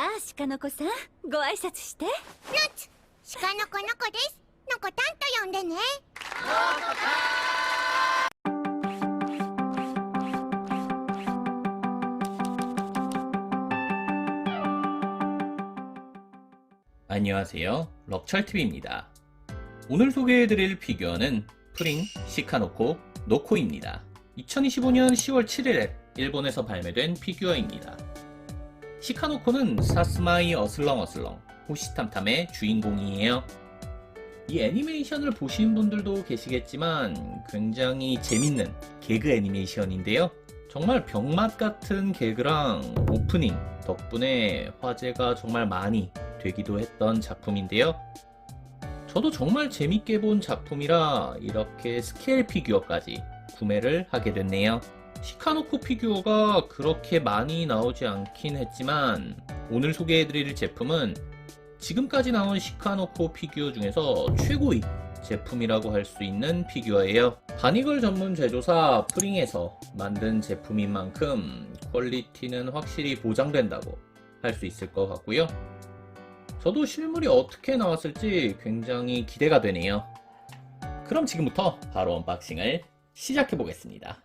あ鹿の子さんご挨拶して鹿の子の子ですのこたんと呼んでね 안녕하세요. 럭철TV입니다. 오늘 소개해드릴 피규어는 프링 시카노코 노코입니다. 2025년 10월 7일에 일본에서 발매된 피규어입니다. 시카노코는 사스마이 어슬렁어슬렁 호시탐탐의 주인공이에요. 이 애니메이션을 보신 분들도 계시겠지만 굉장히 재밌는 개그 애니메이션인데요. 정말 병맛 같은 개그랑 오프닝 덕분에 화제가 정말 많이 되기도 했던 작품인데요. 저도 정말 재밌게 본 작품이라 이렇게 스케일 피규어까지 구매를 하게 됐네요. 시카노코 피규어가 그렇게 많이 나오지 않긴 했지만 오늘 소개해드릴 제품은 지금까지 나온 시카노코 피규어 중에서 최고의 제품이라고 할 수 있는 피규어예요. 바니걸 전문 제조사 프링에서 만든 제품인 만큼 퀄리티는 확실히 보장된다고 할 수 있을 것 같고요. 저도 실물이 어떻게 나왔을지 굉장히 기대가 되네요. 그럼 지금부터 바로 언박싱을 시작해 보겠습니다.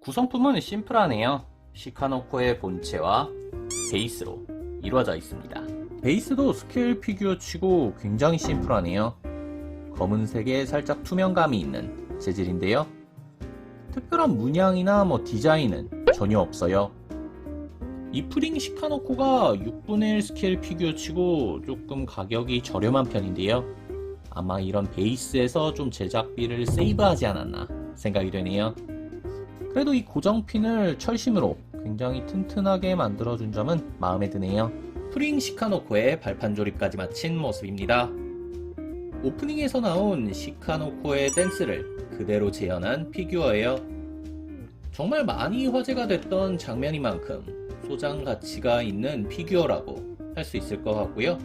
구성품은 심플하네요. 시카노코의 본체와 베이스로 이루어져 있습니다. 베이스도 스케일 피규어 치고 굉장히 심플하네요. 검은색에 살짝 투명감이 있는 재질인데요. 특별한 문양이나 뭐 디자인은 전혀 없어요. 이 프링 시카노코가 6분의 1 스케일 피규어 치고 조금 가격이 저렴한 편인데요. 아마 이런 베이스에서 좀 제작비를 세이브하지 않았나 생각이 되네요. 그래도 이 고정핀을 철심으로 굉장히 튼튼하게 만들어준 점은 마음에 드네요. 프링 시카노코의 발판 조립까지 마친 모습입니다. 오프닝에서 나온 시카노코의 댄스를 그대로 재현한 피규어예요. 정말 많이 화제가 됐던 장면인 만큼 소장 가치가 있는 피규어라고 할 수 있을 것 같고요.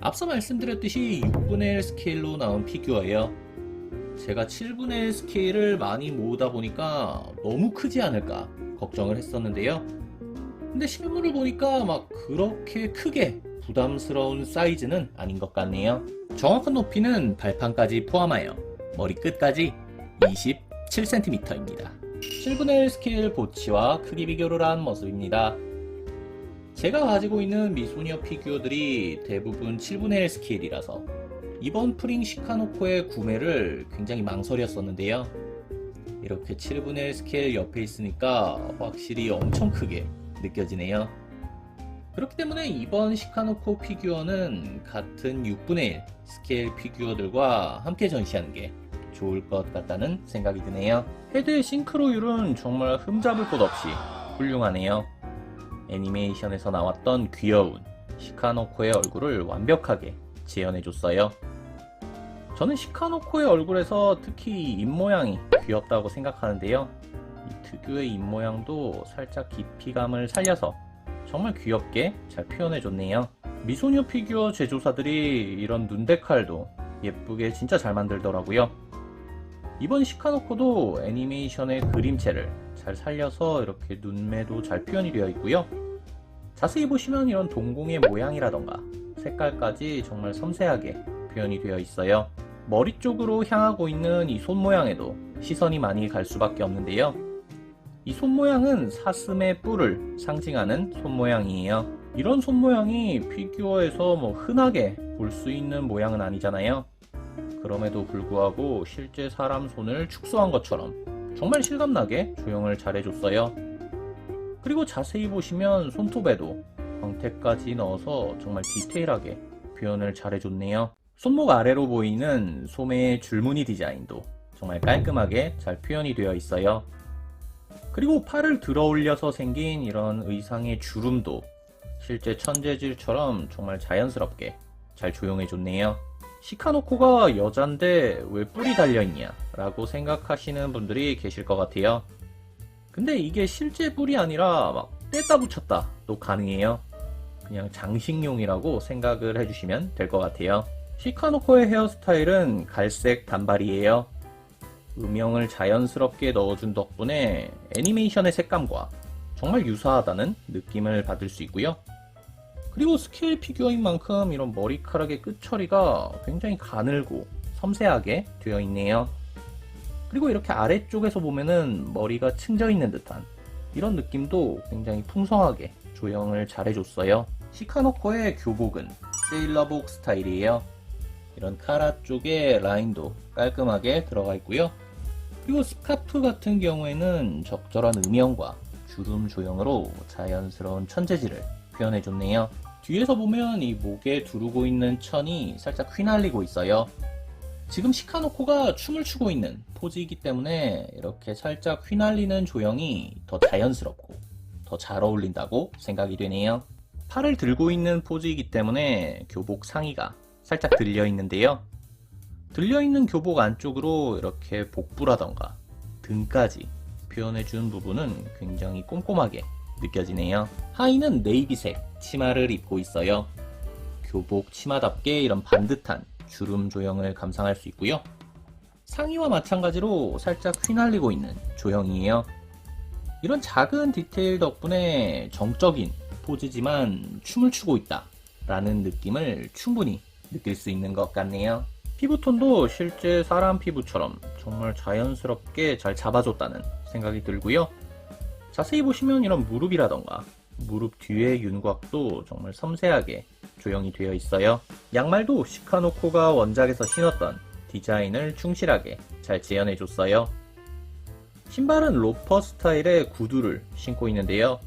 앞서 말씀드렸듯이 6분의 1 스케일로 나온 피규어예요. 제가 7분의 1 스케일을 많이 모으다 보니까 너무 크지 않을까 걱정을 했었는데요. 근데 실물을 보니까 막 그렇게 크게 부담스러운 사이즈는 아닌 것 같네요. 정확한 높이는 발판까지 포함하여 머리 끝까지 27cm입니다. 7분의 1 스케일 보치와 크기 비교를 한 모습입니다. 제가 가지고 있는 미소녀 피규어들이 대부분 7분의 1 스케일이라서 이번 프링 시카노코의 구매를 굉장히 망설였었는데요. 이렇게 7분의 1 스케일 옆에 있으니까 확실히 엄청 크게 느껴지네요. 그렇기 때문에 이번 시카노코 피규어는 같은 6분의 1 스케일 피규어들과 함께 전시하는 게 좋을 것 같다는 생각이 드네요. 헤드의 싱크로율은 정말 흠잡을 곳 없이 훌륭하네요. 애니메이션에서 나왔던 귀여운 시카노코의 얼굴을 완벽하게 재현해줬어요. 저는 시카노코의 얼굴에서 특히 입모양이 귀엽다고 생각하는데요. 이 특유의 입모양도 살짝 깊이감을 살려서 정말 귀엽게 잘 표현해줬네요. 미소녀 피규어 제조사들이 이런 눈데칼도 예쁘게 진짜 잘 만들더라고요. 이번 시카노코도 애니메이션의 그림체를 잘 살려서 이렇게 눈매도 잘 표현이 되어 있고요. 자세히 보시면 이런 동공의 모양이라던가 색깔까지 정말 섬세하게 표현이 되어 있어요. 머리 쪽으로 향하고 있는 이 손 모양에도 시선이 많이 갈 수밖에 없는데요. 이 손 모양은 사슴의 뿔을 상징하는 손 모양이에요. 이런 손 모양이 피규어에서 뭐 흔하게 볼 수 있는 모양은 아니잖아요. 그럼에도 불구하고 실제 사람 손을 축소한 것처럼 정말 실감나게 조형을 잘 해줬어요. 그리고 자세히 보시면 손톱에도 광택까지 넣어서 정말 디테일하게 표현을 잘 해줬네요. 손목 아래로 보이는 소매의 줄무늬 디자인도 정말 깔끔하게 잘 표현이 되어 있어요. 그리고 팔을 들어 올려서 생긴 이런 의상의 주름도 실제 천재질처럼 정말 자연스럽게 잘 조형해줬네요. 시카노코가 여잔데 왜 뿔이 달려있냐 라고 생각하시는 분들이 계실 것 같아요. 근데 이게 실제 뿔이 아니라 막 뗐다 붙였다 도 가능해요. 그냥 장식용이라고 생각을 해주시면 될 것 같아요. 시카노코의 헤어스타일은 갈색 단발이에요. 음영을 자연스럽게 넣어준 덕분에 애니메이션의 색감과 정말 유사하다는 느낌을 받을 수 있고요. 그리고 스케일 피규어인 만큼 이런 머리카락의 끝 처리가 굉장히 가늘고 섬세하게 되어 있네요. 그리고 이렇게 아래쪽에서 보면은 머리가 층져 있는 듯한 이런 느낌도 굉장히 풍성하게 조형을 잘 해줬어요. 시카노코의 교복은 세일러복 스타일이에요. 이런 카라 쪽에 라인도 깔끔하게 들어가 있고요. 그리고 스카프 같은 경우에는 적절한 음영과 주름 조형으로 자연스러운 천재질을 표현해줬네요. 뒤에서 보면 이 목에 두르고 있는 천이 살짝 휘날리고 있어요. 지금 시카노코가 춤을 추고 있는 포즈이기 때문에 이렇게 살짝 휘날리는 조형이 더 자연스럽고 더 잘 어울린다고 생각이 되네요. 팔을 들고 있는 포즈이기 때문에 교복 상의가 살짝 들려 있는데요. 들려 있는 교복 안쪽으로 이렇게 복부라던가 등까지 표현해 준 부분은 굉장히 꼼꼼하게 느껴지네요. 하의는 네이비색 치마를 입고 있어요. 교복 치마답게 이런 반듯한 주름 조형을 감상할 수 있고요. 상의와 마찬가지로 살짝 휘날리고 있는 조형이에요. 이런 작은 디테일 덕분에 정적인 포즈지만 춤을 추고 있다 라는 느낌을 충분히 느낄 수 있는 것 같네요. 피부톤도 실제 사람 피부처럼 정말 자연스럽게 잘 잡아줬다는 생각이 들고요. 자세히 보시면 이런 무릎이라던가 무릎 뒤의 윤곽도 정말 섬세하게 조형이 되어 있어요. 양말도 시카노코가 원작에서 신었던 디자인을 충실하게 잘 재현해줬어요. 신발은 로퍼 스타일의 구두를 신고 있는데요.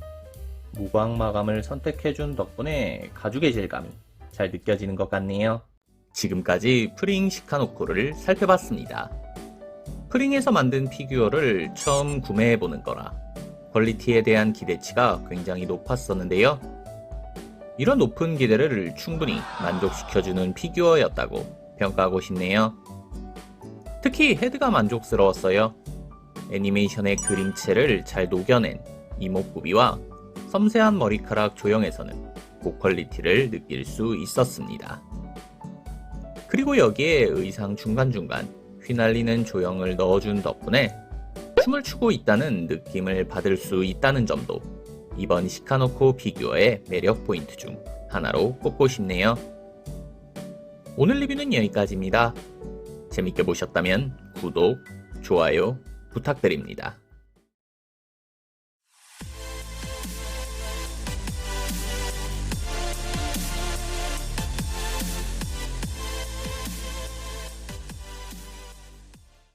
무광 마감을 선택해준 덕분에 가죽의 질감이 잘 느껴지는 것 같네요. 지금까지 프링 시카노코를 살펴봤습니다. 프링에서 만든 피규어를 처음 구매해보는 거라 퀄리티에 대한 기대치가 굉장히 높았었는데요. 이런 높은 기대를 충분히 만족시켜주는 피규어였다고 평가하고 싶네요. 특히 헤드가 만족스러웠어요. 애니메이션의 그림체를 잘 녹여낸 이목구비와 섬세한 머리카락 조형에서는 고퀄리티를 느낄 수 있었습니다. 그리고 여기에 의상 중간중간 휘날리는 조형을 넣어준 덕분에 춤을 추고 있다는 느낌을 받을 수 있다는 점도 이번 시카노코 피규어의 매력 포인트 중 하나로 꼽고 싶네요. 오늘 리뷰는 여기까지입니다. 재밌게 보셨다면 구독, 좋아요 부탁드립니다.